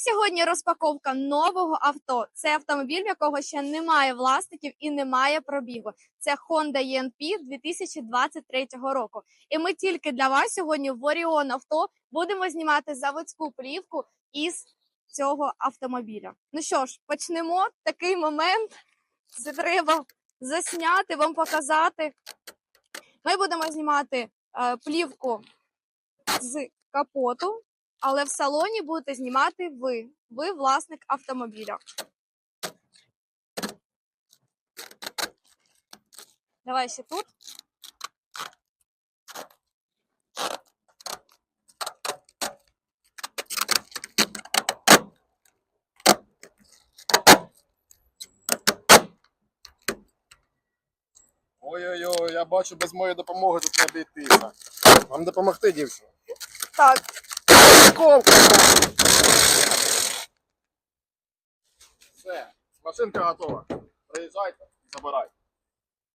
сьогодні розпаковка нового авто. Це автомобіль, в якого ще немає власників і немає пробігу. Це Honda ENP 2023 року. І ми тільки для вас сьогодні в Orion Авто будемо знімати заводську плівку із цього автомобіля. Ну що ж, почнемо. Такий момент. Це треба засняти, вам показати. Ми будемо знімати е, плівку з капоту, але в салоні будете знімати ви. Ви власник автомобіля. Давай ще тут. Ой-ой-ой, я бачу, без моєї допомоги тут не обійтися. Вам допомогти, дівчина? Так, Колка! Все, машинка готова. Приїжджайте, забирайте.